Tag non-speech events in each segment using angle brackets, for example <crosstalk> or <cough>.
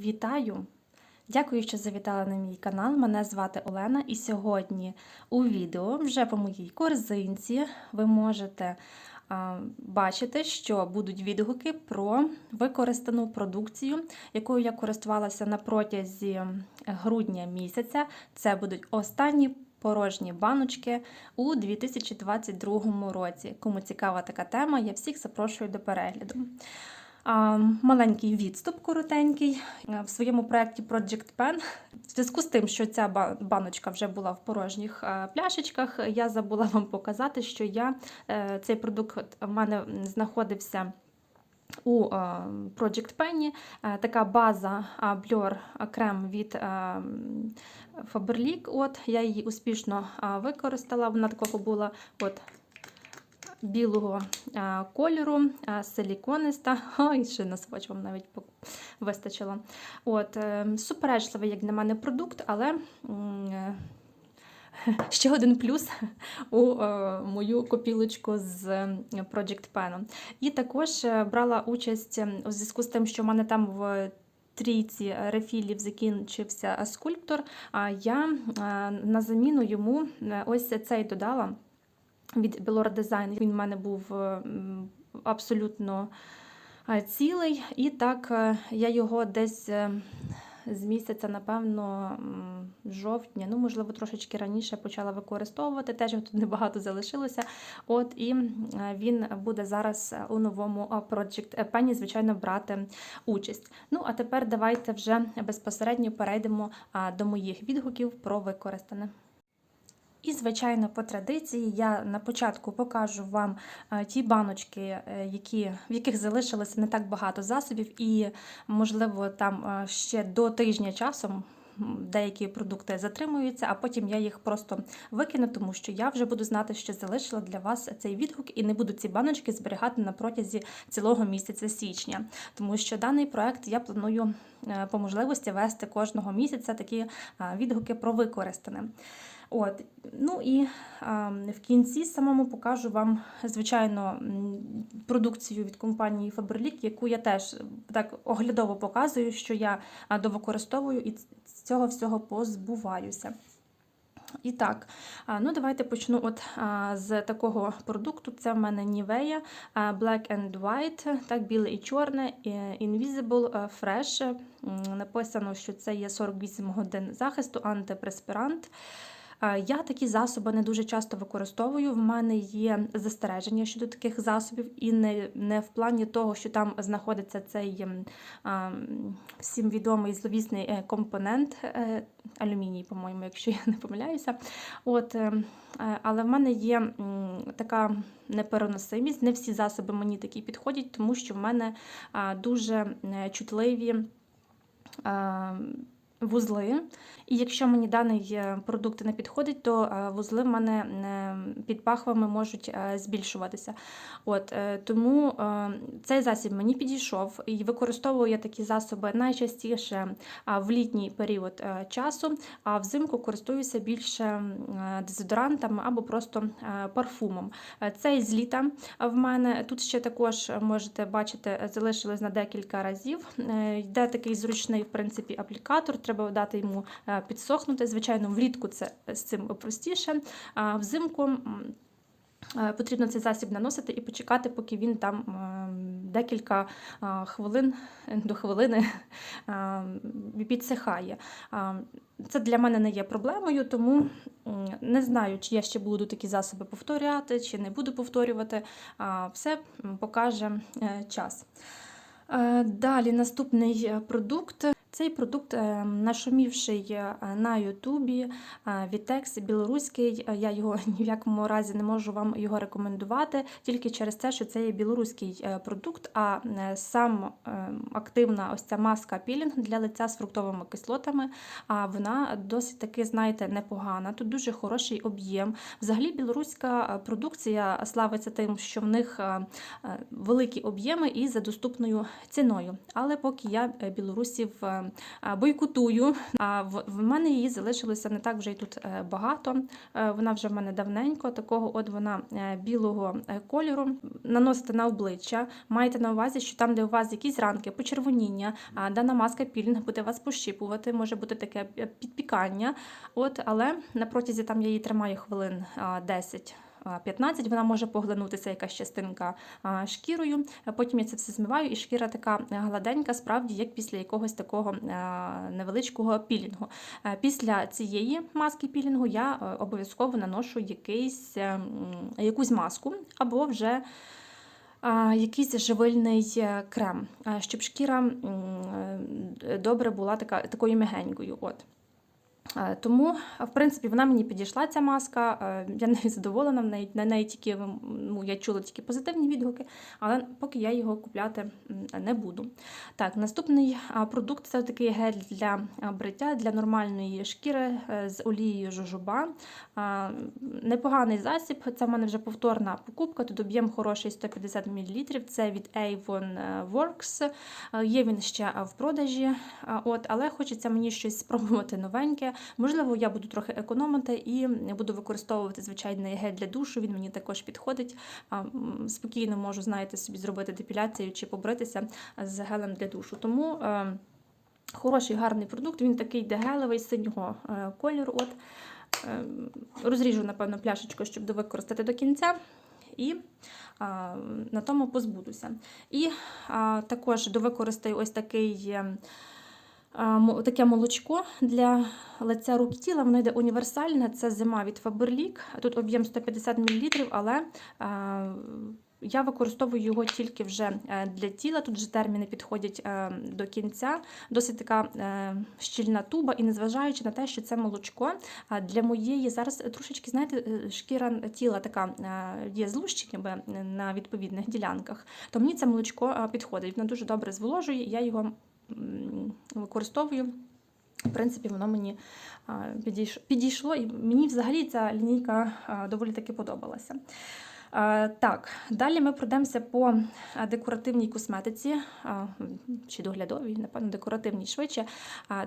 Вітаю! Дякую, що завітали на мій канал. Мене звати Олена, і сьогодні у відео вже по моїй корзинці ви можете а, бачити, що будуть відгуки про використану продукцію, якою я користувалася на протязі грудня місяця. Це будуть останні порожні баночки у 2022 році. Кому цікава така тема, я всіх запрошую до перегляду. Маленький відступ коротенький в своєму проєкті Project Pen. В зв'язку з тим, що ця баночка вже була в порожніх е, пляшечках, я забула вам показати, що я е, цей продукт в мене знаходився. У е, Project Penny е, така база Blur крем від е, Faberlic. От я її успішно використала. Вона такого була от білого кольору, силікониста. <laughs> Ой, ще на свач вам навіть вистачило. От, е, суперечливий, як для мене, продукт, але. е, <laughs> Ще один плюс у е, мою копілочку з Project Pen. І також брала участь у зв'язку з тим, що в мене там в трійці рефілів закінчився скульптор. А я на заміну йому ось цей додала від Belor Design. Він в мене був е, абсолютно е, цілий, і так е, я його десь. З місяця, напевно, жовтня, ну, можливо, трошечки раніше почала використовувати. Теж тут небагато залишилося. От і він буде зараз у новому Project Penny, звичайно, брати участь. Ну, а тепер давайте вже безпосередньо перейдемо до моїх відгуків про використане. І, звичайно, по традиції я на початку покажу вам е, ті баночки, е, які, в яких залишилося не так багато засобів, і, можливо, там е, ще до тижня часу м, деякі продукти затримуються, а потім я їх просто викину, тому що я вже буду знати, що залишила для вас цей відгук, і не буду ці баночки зберігати на протязі цілого місяця січня. Тому що даний проект я планую е, по можливості вести кожного місяця такі е, відгуки про використане. От, ну і а, в кінці самому покажу вам, звичайно, продукцію від компанії Faberlic, яку я теж так оглядово показую, що я довикористовую і цього всього позбуваюся. І так, ну давайте почну от з такого продукту. Це в мене Nivea Black and White, так, біле і чорне, Invisible Fresh. Написано, що це є 48 годин захисту, антипреспірант. А, Я такі засоби не дуже часто використовую. В мене є застереження щодо таких засобів, і не, не в плані того, що там знаходиться цей ем, а, всім відомий зловісний е, компонент е, алюміній, по-моєму, якщо я не помиляюся. От, е, е, але в мене є така непереносимість. Не всі засоби мені такі підходять, тому що в мене дуже е, чутливі. Вузли, і якщо мені даний е, продукт не підходить, то е, вузли в мене е, під пахвами можуть збільшуватися. От, тому цей засіб мені підійшов, і використовую я такі засоби найчастіше в літній період часу, а взимку користуюся більше дезодорантами або просто парфумом. Цей з літа в мене тут ще також можете бачити, залишилось на декілька разів. Йде такий зручний, в принципі, аплікатор. Треба дати йому е, підсохнути. Звичайно, влітку це з цим простіше. Взимку. е, Потрібно цей засіб наносити і почекати, поки він там е, декілька е, хвилин е, до хвилини <laughs> е, підсихає. Це для мене не є проблемою, тому не знаю, чи я ще буду такі засоби повторювати, чи не буду повторювати. Все покаже е, час. Е, Далі наступний е, продукт. Цей продукт е, нашумівший е, на Ютубі, е, Вітекс білоруський. Я його <laughs> ні в якому разі не можу вам його рекомендувати, тільки через те, що це є білоруський продукт, а сам активна ось ця маска пілінг для лиця з фруктовими кислотами. А вона досить таки, знаєте, непогана. Тут дуже хороший об'єм. Взагалі, білоруська продукція славиться тим, що в них великі об'єми і за доступною ціною. Але поки я білорусів бойкотую. А в, мене її залишилося не так вже й тут е, багато. Е, Вона вже в мене давненько, такого от вона е, білого е, кольору. Наносите на обличчя. Майте на увазі, що там, де у вас якісь ранки, почервоніння, дана маска пілінг буде вас пощіпувати, може бути таке е, підпікання. От, але на протязі там я її тримаю хвилин а, 10. А, 15, вона може поглинутися якась частинка шкірою. Потім я це все змиваю, і шкіра така гладенька, справді, як після якогось такого невеличкого пілінгу. Після цієї маски пілінгу я обов'язково наношу якийсь, е, якусь маску або вже якийсь живильний е, крем, щоб шкіра е, добре була така, такою м'ягенькою. От. Е, Тому, в принципі, вона мені підійшла ця маска. е, Я нею задоволена, в неї, на неї тільки ну, я чула тільки позитивні відгуки, але поки я його купляти не буду. Так, наступний продукт це такий гель для бриття для нормальної шкіри е, з олією жожоба. Непоганий засіб. Це в мене вже повторна покупка. Тут об'єм хороший 150 мл. Це від Avon Works. Є він ще в продажі, от, але хочеться мені щось спробувати новеньке. Можливо, я буду трохи економити і буду використовувати звичайний гель для душу. Він мені також підходить. Спокійно можу, знаєте, собі зробити депіляцію чи побритися з гелем для душу. Тому е, хороший, гарний продукт. Він такий дегелевий, синього е, кольору. От, е, розріжу, напевно, пляшечку, щоб довикористати до кінця. І а, на тому позбудуся. І а, також довикористаю ось такий. Таке молочко для лиця рук і тіла, воно йде універсальне, це зима від Faberlic. Тут об'єм 150 мл, але я використовую його тільки вже е, для тіла. Тут вже терміни підходять е, до кінця. Досить така е, щільна туба, і незважаючи на те, що це молочко для моєї зараз трошечки, знаєте, шкіра тіла така є злущеннями на відповідних ділянках, то мені це молочко підходить. Воно дуже добре зволожує, я його використовую. В принципі, воно мені підійшло, і мені взагалі ця лінійка доволі таки подобалася. Так, далі ми пройдемося по декоративній косметиці, чи доглядовій, напевно, декоративній швидше.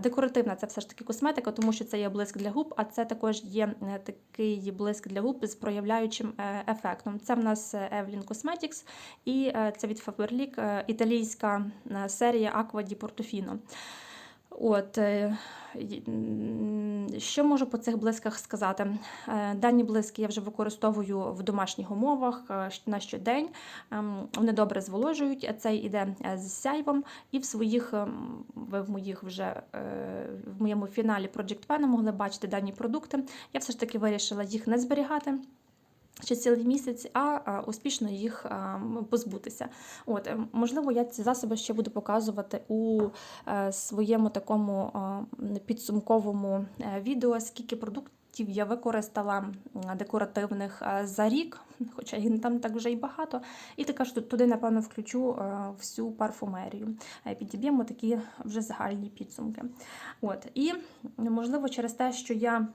Декоративна це все ж таки косметика, тому що це є блиск для губ, а це також є е, такий блиск для губ з проявляючим е, ефектом. Це в нас е, Evelyn Cosmetics і е, це від Faberlic, е, італійська е, серія Aqua di Portofino. От, е, що можу по цих блисках сказати? Е, Дані блиски я вже використовую в домашніх умовах е, на щодень. Ем, Вони добре зволожують. Цей іде е, з сяйвом, і в своїх ем, в моїх вже в моєму фіналі Project Pen могли бачити дані продукти. Я все ж таки вирішила їх не зберігати. Ще цілий місяць, а, успішно їх позбутися. От, е, можливо, я ці засоби ще буду показувати у е, своєму такому підсумковому е, відео, скільки продуктів я використала декоративних е, за рік, хоча їх там так вже і багато. І також туди, напевно, включу всю парфумерію. Підіб'ємо такі вже загальні підсумки. От, і можливо, через те, що я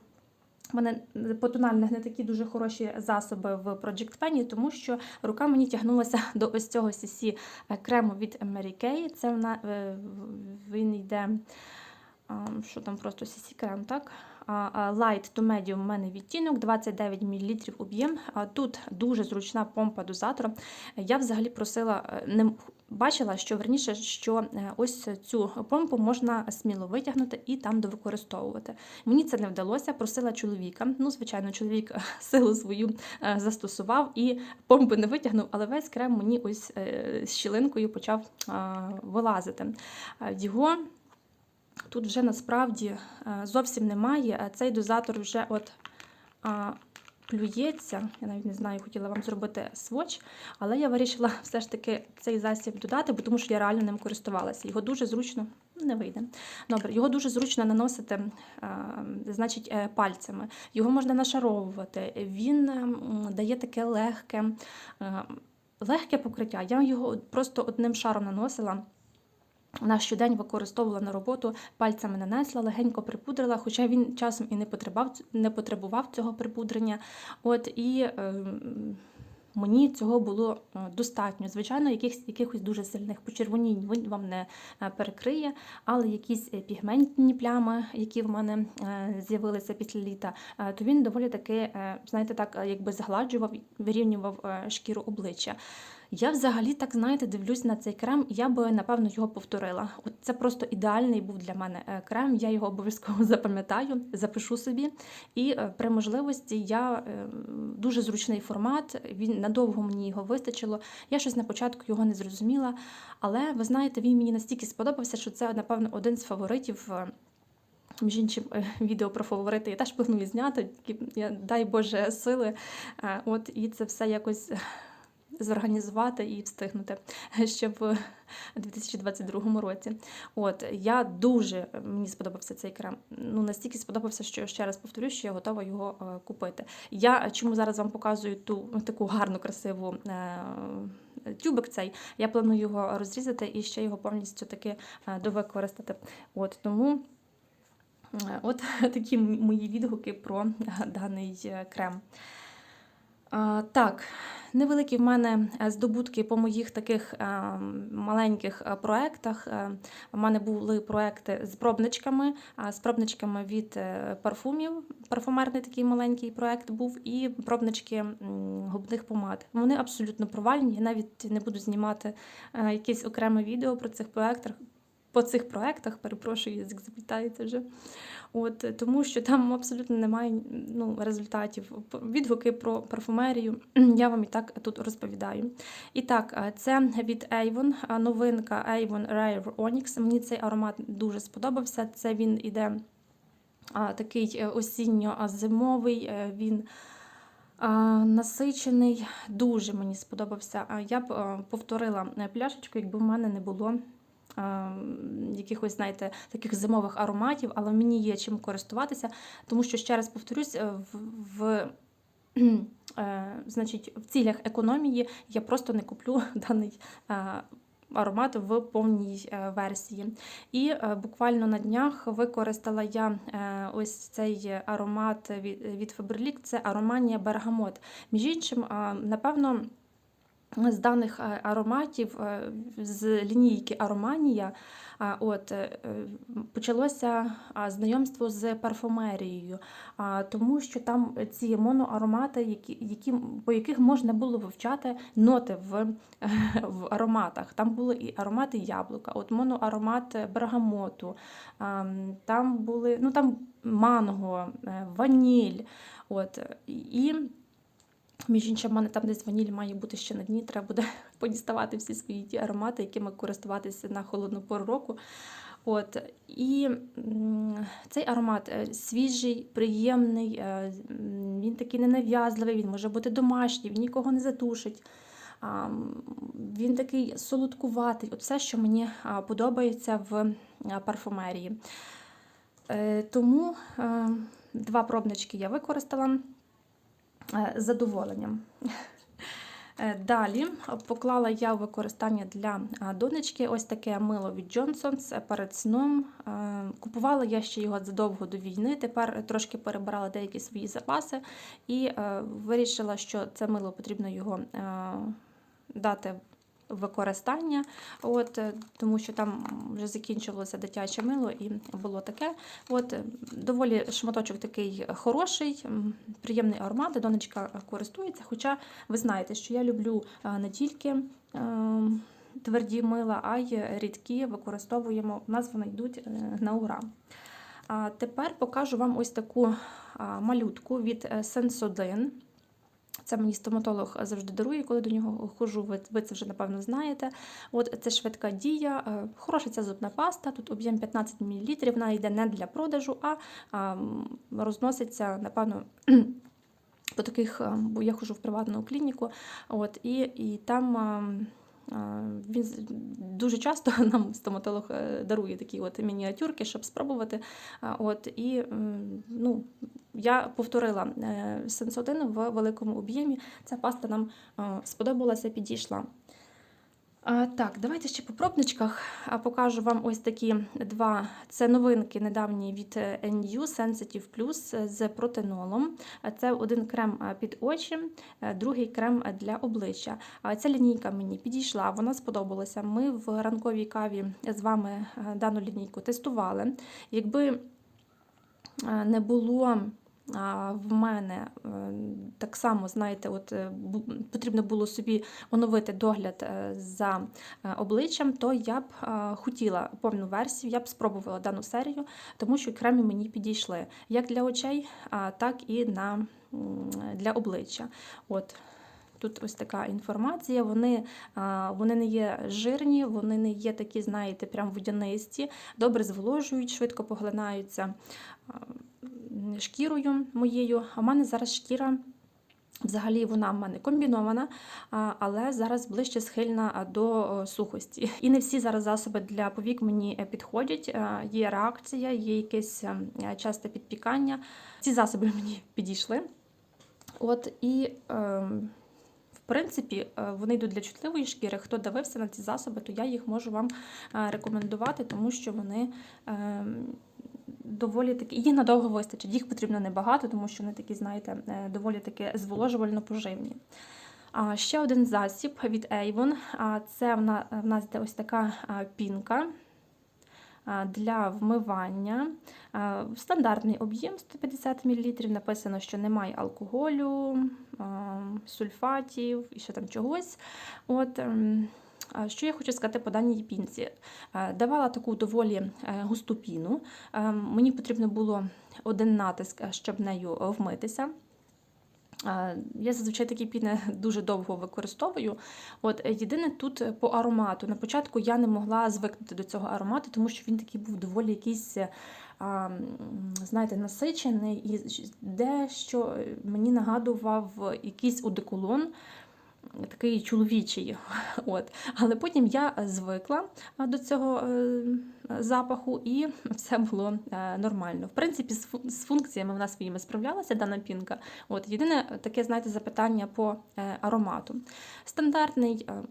у мене по тональних не такі дуже хороші засоби в Project Pen, тому що рука мені тягнулася <laughs> до ось цього CC крему від Mary Kay. Це вона, е, він йде, що там просто CC крем, так? Light to Medium у мене відтінок, 29 мл об'єм. Тут дуже зручна помпа дозатора. Я взагалі просила, е, не бачила, що верніше, що е, ось цю помпу можна сміло витягнути і там довикористовувати. Мені це не вдалося, просила чоловіка. Ну, звичайно, чоловік е, силу свою е, застосував і помпи не витягнув, але весь крем мені ось з щілинкою почав вилазити. Його тут вже насправді зовсім немає. Цей дозатор вже от а, плюється. Я навіть не знаю, хотіла вам зробити своч, але я вирішила <laughs> все ж таки цей засіб додати, бо тому що я реально ним користувалася. Його дуже зручно не вийде. Добре, його дуже зручно наносити, е, значить, е, пальцями. Його можна нашаровувати. Він дає таке легке, е, легке покриття. Я його просто одним шаром наносила. На щодень використовувала на роботу, пальцями нанесла, легенько припудрила, хоча він часом і не потребував, не потребував цього припудрення. От і ем, мені цього було е, достатньо. Звичайно, якихось, якихось дуже сильних почервонінь він вам не е, перекриє, але якісь е, пігментні плями, які в мене е, з'явилися після літа, е, то він доволі таки, е, знаєте, так е, якби згладжував, вирівнював е, шкіру обличчя. Я взагалі так знаєте, дивлюсь на цей крем, я би напевно його повторила. От це просто ідеальний був для мене е, крем. Я його обов'язково <laughs> запам'ятаю, запишу собі. І е, при можливості я е, дуже зручний формат. Він надовго мені його вистачило. Я щось на початку його не зрозуміла. Але ви знаєте, він мені настільки сподобався, що це напевно один з фаворитів. Між іншим, відео про фаворити я теж планую зняти. Дай Боже сили. От і це все якось зорганізувати і встигнути <laughs> ще в 2022 році. От я дуже мені сподобався цей крем. Ну настільки сподобався, що ще раз повторю, що я готова його е, купити. Я чому зараз вам показую ту таку гарну, красиву. е, Тюбик цей, я планую його розрізати і ще його повністю таки е, довикористати. От тому е, от <laughs> такі мої відгуки про е, даний е, крем. Так, невеликі в мене е, здобутки по моїх таких е, маленьких е, проектах. У мене були проекти з пробничками, з пробничками від парфумів. Парфумерний такий маленький проект був, і пробнички губних помад. Вони абсолютно провальні. Я навіть не буду знімати якесь окреме відео про цих проектах. По цих проектах, перепрошую, язик заплітається вже. От, е, тому що там абсолютно немає ну, результатів. Відгуки про парфумерію <clears throat> я вам і так тут розповідаю. І так, е, це від Avon, новинка Avon Rare Onyx. Мені цей аромат дуже сподобався. Це він іде а, такий е, осінньо-зимовий, е, він насичений, дуже мені сподобався. Я б е, повторила е, пляшечку, якби в мене не було якихось, знаєте, таких зимових ароматів, але мені є чим користуватися, тому що, ще раз повторюсь, е, в, в, е, значить, в цілях економії я просто не куплю <laughs> даний е, аромат в повній версії. І буквально на днях використала я ось цей аромат від, Faberlic, це ароманія Бергамот. Між іншим, напевно, з даних е, ароматів е, з лінійки Ароманія от, е, почалося знайомство з парфумерією, тому що там ці моноаромати, які, які, по яких можна було вивчати ноти в, <laughs> в ароматах. Там були і аромати яблука, от моноаромат бергамоту, там були ну, там манго, ваніль. От, і між іншим, в мене там десь ваніль має бути ще на дні. Треба буде <laughs> подіставати всі свої ті аромати, якими користуватися на холодну пору року. От і цей аромат е, свіжий, приємний, е, він такий ненав'язливий, він може бути домашній, він нікого не затушить. Він такий солодкуватий, от все, що мені подобається в парфумерії. Е, Тому два пробнички я використала задоволенням. Е, Далі поклала я в використання для донечки ось таке мило від Johnson's перед сном. Е, Купувала я ще його задовго до війни. Тепер трошки перебирала деякі свої запаси і е, вирішила, що це мило потрібно його е, дати використання, от, е, тому що там вже закінчувалося дитяче мило і було таке. От, е, доволі шматочок такий хороший, приємний аромат, донечка користується. Хоча ви знаєте, що я люблю е, не тільки е, тверді мила, а й рідкі використовуємо. У нас вони йдуть на ура. А тепер покажу вам ось таку малютку від Sensodyne. Це мені стоматолог завжди дарує, коли до нього ходжу. Ви, ви це вже напевно знаєте. От це швидка дія. Е, Хороша ця зубна паста. Тут об'єм 15 мл. Вона йде не для продажу, а, а розноситься, напевно. <clears throat> По таких, е, бо я ходжу в приватну клініку, от, і, і там е, він дуже часто <laughs> нам стоматолог е, дарує такі от мініатюрки, щоб спробувати. От, і ну, я повторила е, сенсодин в великому об'ємі. Ця паста нам е, сподобалася, підійшла. Так, давайте ще по пробничках покажу вам ось такі два. Це новинки недавні від е, NU Sensitive Plus з протинолом. Це один крем під очі, е, другий крем для обличчя. Ця лінійка мені підійшла, вона сподобалася. Ми в ранковій каві з вами е, дану лінійку тестували. Якби е, не було в мене е, так само, знаєте, от е, потрібно було собі оновити догляд е, за обличчям, то я б хотіла повну версію, я б спробувала дану серію, тому що кремі мені підійшли як для очей, так і на, для обличчя. От. Тут ось така інформація. Вони, вони не є жирні, вони не є такі, знаєте, прям водянисті, добре зволожують, швидко поглинаються шкірою моєю. А в мене зараз шкіра. Взагалі вона в мене комбінована, але зараз ближче схильна до сухості. І не всі зараз засоби для повік мені е, підходять. Є реакція, є якесь ем, е, часте підпікання. Ці засоби мені підійшли. От і в принципі, е, вони йдуть для чутливої шкіри. Хто дивився на ці засоби, то я їх можу вам е, рекомендувати, тому що вони ем, доволі такі, їх надовго вистачить. Їх потрібно небагато, тому що вони такі, знаєте, е, доволі таки зволожувально поживні. А ще один засіб від Avon. Це в на- в нас йде ось така пінка для вмивання. Стандартний об'єм 150 мл. Написано, що немає алкоголю, сульфатів і ще там чогось. От, ем, що я хочу сказати по даній пінці? Давала таку доволі е, густу піну. Е, Мені потрібно було один натиск, щоб нею вмитися. Я зазвичай такі піни <laughs> дуже довго використовую. От е, єдине тут е, по аромату. На початку я не могла звикнути до цього аромату, тому що він такий був доволі якийсь, е, знаєте, насичений і дещо мені нагадував якийсь одеколон. Такий чоловічий, <laughs> от. але потім я звикла до цього е, запаху, і все було е, нормально. В принципі, з фу- з функціями вона своїми справлялася, дана пінка. От єдине таке, знаєте, запитання по е, аромату. Стандартний е,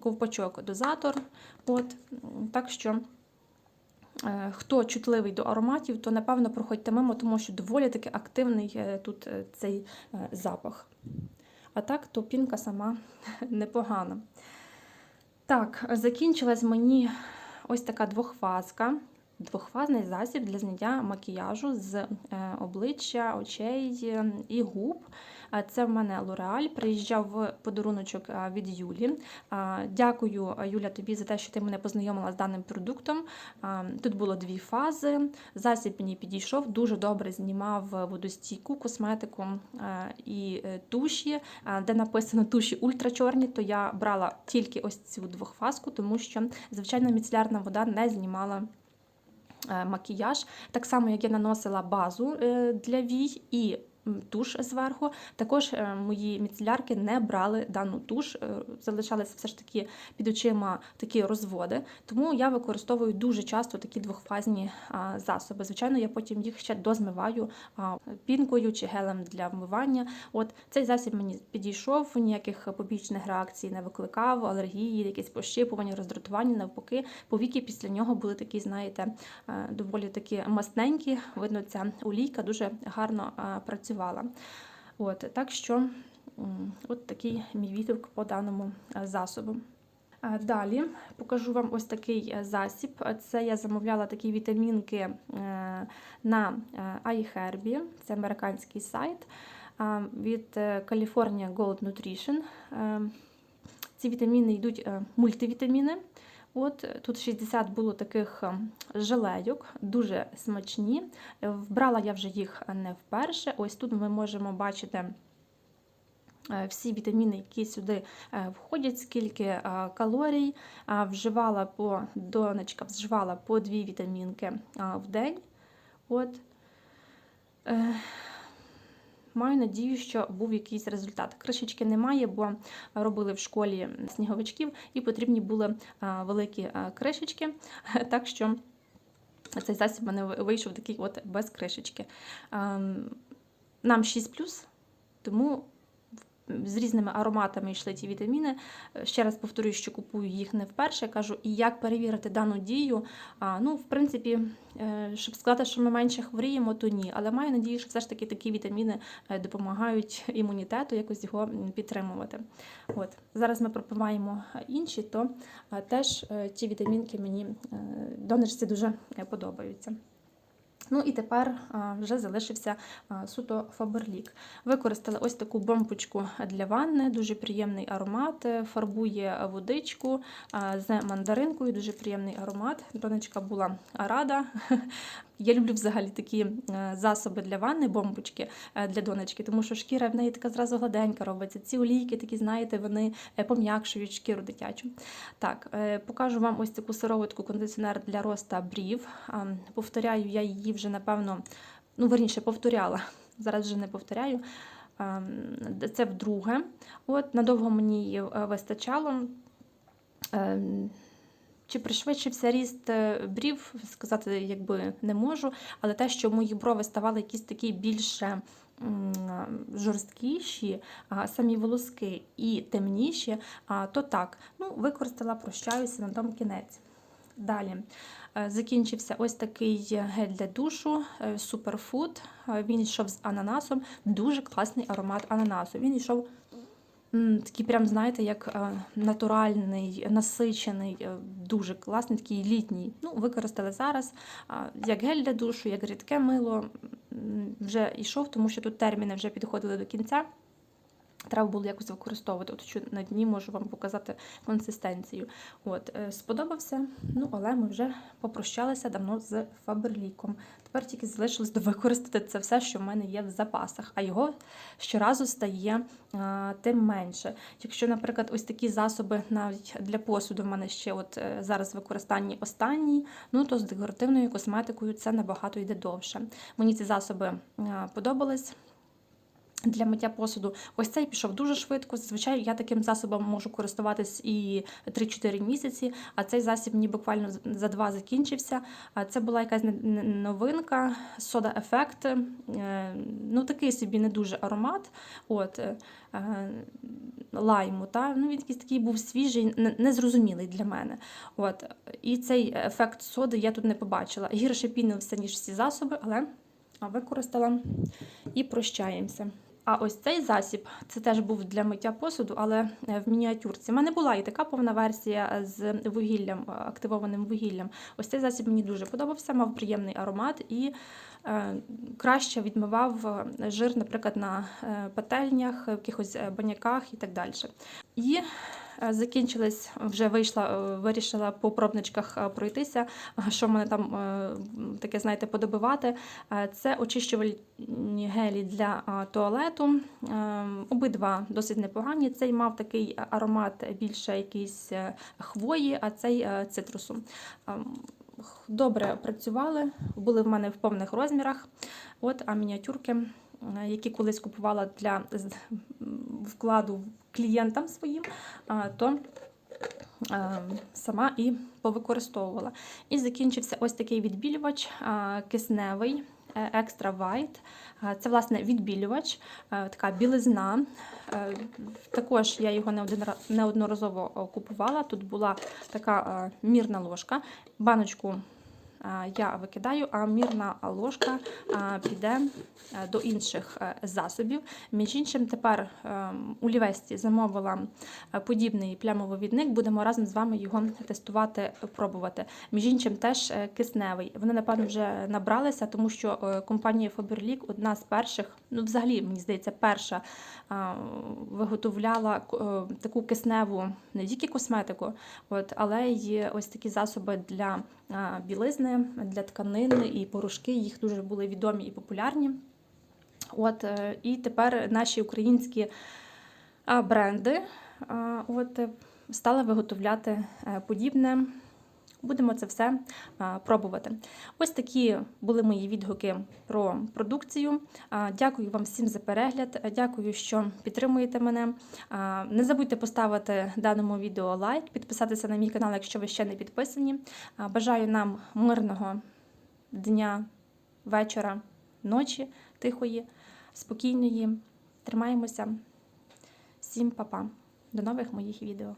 ковпачок-дозатор. От, так що. Хто чутливий до ароматів, то напевно проходьте мимо, тому що доволі таки активний тут цей запах. А так, то пінка сама <laughs> непогана. Так, закінчилась мені ось така двохфазка. Двохфазний засіб для зняття макіяжу з е, обличчя, очей е, і губ. Це в мене L'Oreal. Приїжджав в подаруночок е, від Юлі. Дякую, е, Юля, тобі за те, що ти мене познайомила з даним продуктом. Тут було дві фази. Засіб мені підійшов, дуже добре знімав водостійку, косметику і туші. Де написано туші ультрачорні, то я брала тільки ось цю двохфазку, тому що звичайна міцелярна вода не знімала макіяж. Так само, як я наносила базу е, для вій і туш зверху. Також е, мої міцелярки не брали дану туш, е, залишалися все ж таки під очима такі розводи. Тому я використовую дуже часто такі двохфазні засоби. Звичайно, я потім їх ще дозмиваю пінкою чи гелем для вмивання. От цей засіб мені підійшов, ніяких побічних реакцій не викликав, алергії, якісь пощипування, роздратування. Навпаки, повіки після нього були такі, знаєте, е, доволі такі масненькі. Видно, ця олійка дуже гарно е, працювала. От, так що от такий мій відгук по даному е, засобу. Далі покажу вам ось такий е, засіб. Це я замовляла такі вітамінки е, на е, iHerb, це американський сайт від е, California Gold Nutrition. Е, Ці вітаміни йдуть е, мультивітаміни. От е, тут 60 було таких е, желейок, дуже смачні. Е, Вбрала я вже їх не вперше. Ось тут ми можемо бачити всі вітаміни, які сюди входять, скільки калорій. Вживала по донечка вживала по дві вітамінки в день. От. Е, Маю надію, що був якийсь результат. Кришечки немає, бо робили в школі сніговичків і потрібні були великі кришечки. <laughs> Так що цей засіб мене вийшов такий от без кришечки. Ем, Нам 6 тому з різними ароматами йшли ті вітаміни. Е, Ще раз повторюю, що купую їх не вперше. Кажу, і як перевірити дану дію. А, ну, в принципі, е, щоб сказати, що ми менше хворіємо, то ні. Але маю надію, що все ж таки такі вітаміни е, допомагають <laughs> імунітету якось його підтримувати. От зараз ми пропиваємо інші, то теж ті вітамінки мені донечці дуже подобаються. Ну і тепер вже залишився суто Фаберлік. Використали ось таку бомбочку для ванни, дуже приємний аромат, е, фарбує водичку з мандаринкою, дуже приємний аромат. Донечка була рада. <laughs> Я люблю взагалі такі е, засоби для ванни, бомбочки е, для донечки, тому що шкіра в неї така зразу гладенька робиться. Ці олійки такі, знаєте, вони е, пом'якшують шкіру дитячу. Так, покажу вам ось таку сироватку кондиціонер для роста брів. Повторяю, я її вже напевно, ну верніше повторяла. <laughs> Зараз вже не повторяю. Це вдруге. От надовго мені її вистачало. Чи пришвидшився ріст е, брів, сказати якби не можу, але те, що мої брови ставали якісь такі більше жорсткіші, самі волоски і темніші, то так. Ну, використала, прощаюся на тому кінець. Далі е, закінчився ось такий гель для душу е. Е, Він йшов з ананасом. Дуже класний аромат ананасу. Він йшов такий, прям, знаєте, як е, натуральний, насичений, е, дуже класний, такий літній. Ну, використали зараз як гель для душу, як рідке мило. Вже йшов, тому що тут терміни вже підходили до кінця. Треба було якось використовувати. От що на дні можу вам показати консистенцію. От, е, сподобався, ну але ми вже попрощалися давно з Фаберліком. Тепер тільки залишилось <laughs> довикористати це все, що в мене є в запасах, а його щоразу стає а, тим менше. Якщо, наприклад, ось такі засоби навіть для посуду в мене ще от е, зараз в використанні останній, ну то з декоративною косметикою це набагато йде довше. Мені ці засоби подобались. Для миття посуду. Ось цей пішов дуже швидко. Зазвичай я таким засобом можу користуватись і 3-4 місяці, а цей засіб мені буквально за два закінчився. Це була якась новинка, сода ефект. Ну, такий собі не дуже аромат. От, е, лайму. Та? Ну, він якийсь такий був свіжий, незрозумілий для мене. От. І цей ефект соди я тут не побачила. Гірше пінився, ніж всі засоби, але використала і прощаємося. А ось цей засіб це теж був для миття посуду, але е, в мініатюрці. У мене була і така повна версія з вугіллям, е, активованим вугіллям. Ось цей засіб мені дуже подобався, мав приємний аромат і е, краще відмивав жир, наприклад, на пательнях, в якихось баняках і так далі. І закінчились, вже вийшла, е, вирішила по пробничках е, пройтися. Що в мене там е, таке, знаєте, подобивати. Е, Це очищувальні гелі для е, туалету. Е, Обидва досить непогані. Цей мав такий аромат більше якийсь е, хвої, а цей е, цитрусу. Добре працювали, були в мене в повних розмірах. От, а мініатюрки, е, які колись купувала для вкладу клієнтам своїм, то сама і повикористовувала. І закінчився ось такий відбілювач кисневий. е, Extra White. Це, власне, відбілювач, е, така білизна. Е, Також я його неодноразово купувала. Тут була така мірна ложка. Баночку я викидаю, а мірна ложка піде е, до інших е, засобів. Між іншим, тепер е, у Лівесті замовила е, подібний плямововідник, Будемо разом з вами його тестувати, пробувати. Між іншим, теж кисневий. Вони, напевно, вже набралися, тому що компанія Faberlic одна з перших, ну, взагалі, мені здається, перша а, виготовляла е, таку кисневу не тільки косметику, от, але й ось такі засоби для а, білизни, для тканин і порошки. Їх дуже були відомі і популярні. От, е, і тепер наші українські а, бренди а, от, е, стали виготовляти подібне. Будемо це все пробувати. Ось такі були мої відгуки про продукцію. Дякую вам всім за перегляд. Дякую, що підтримуєте мене. Не забудьте поставити даному відео лайк, підписатися на мій канал, якщо ви ще не підписані. Бажаю нам мирного дня, вечора, ночі, тихої, спокійної. Тримаємося. Всім па-па. До нових моїх відео.